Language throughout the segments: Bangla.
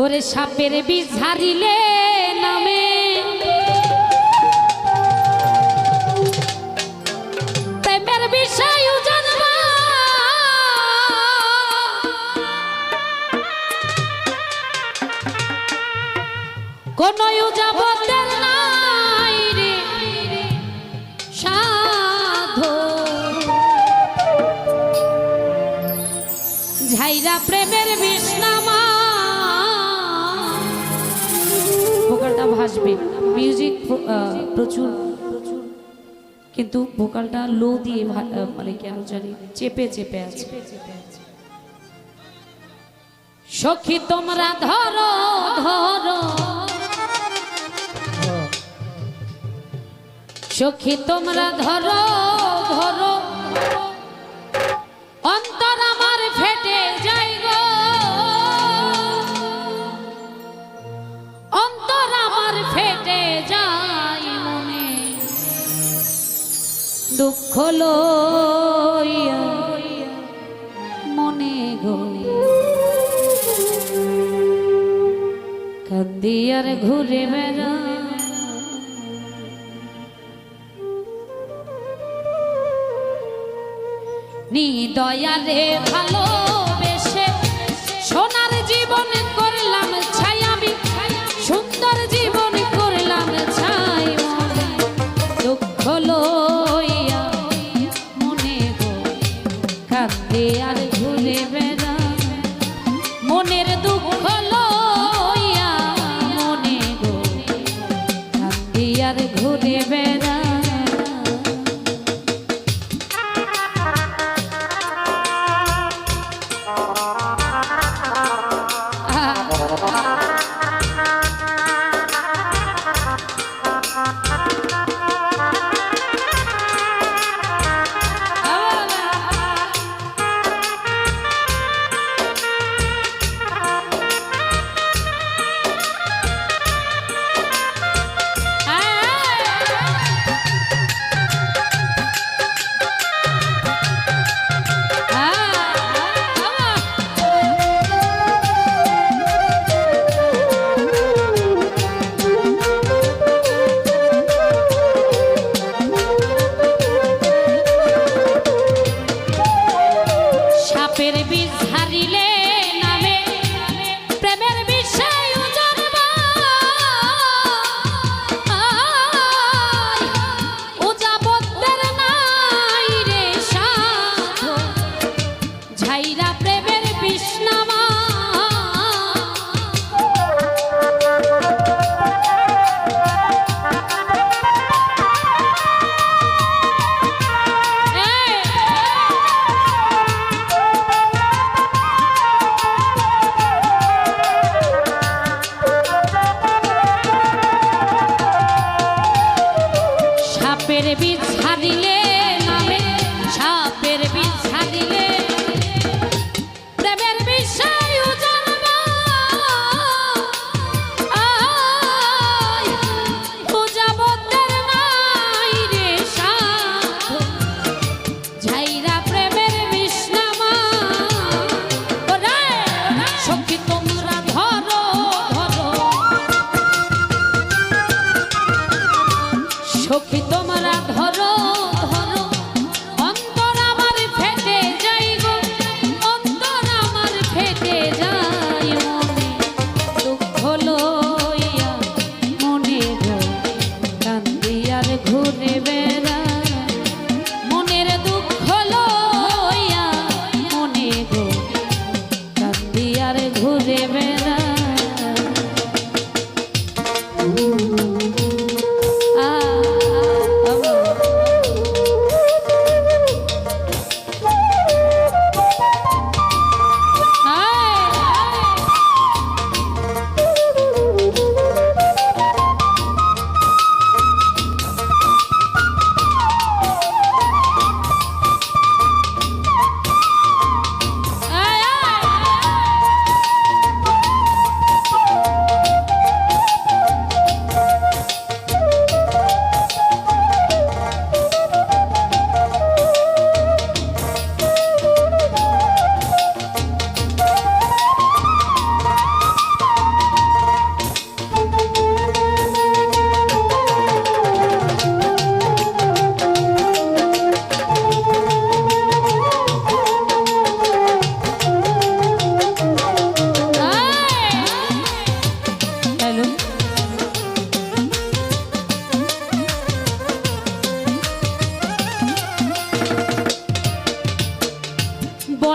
ওরে সাপের বিষ ঝারিলে নামে। প্রেমের বিষয় কোন যাবতের ঝাইরা প্রেমের বিষ্ণামা। ভোকালটা ভাসবে। মিউজিক প্রচুর। কিন্তু ভোকালটা লো দিয়ে মানে কেন জানি চেপে চেপে আছে। সখী তোমরা ধরো ধরো। সখী তোমরা ধরো ধরো। লইয়া মনে গো কান্দি আর ঘুরে বেড়া। নি দয়ালে ভালোবেসে কাঁদে আর ঘুরে বেড়া। মনের দুঃখ লইয়া মনে গো কাঁদে ঘুরে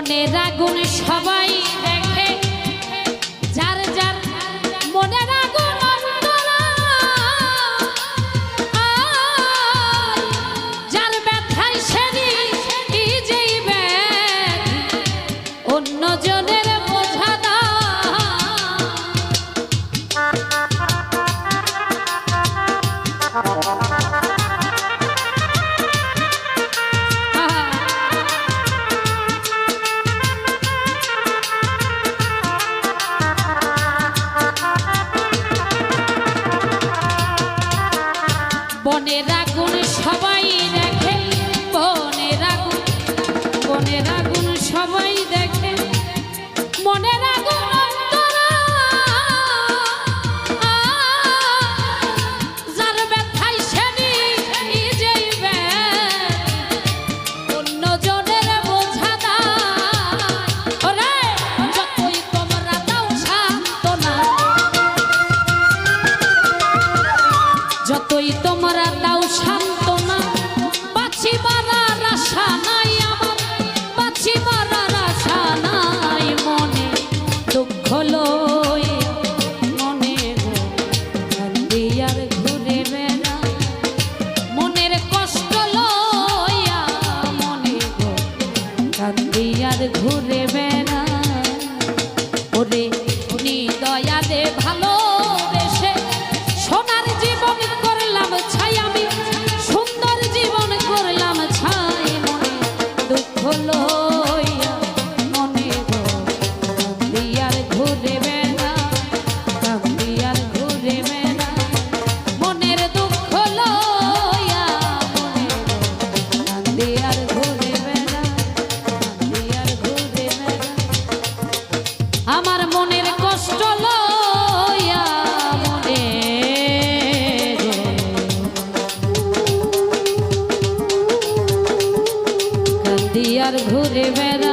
মনের আগুন সবাই আগুন সবাই দেখে। সবাই তোমরা দাও সান্ত্বনা। বাছি মারার আশা নাই আমার বাছি আশা নাই মনে। দুঃখ ঘুরে মনের কষ্ট লয়া মনে ঘুরে ঘুরে বেড়া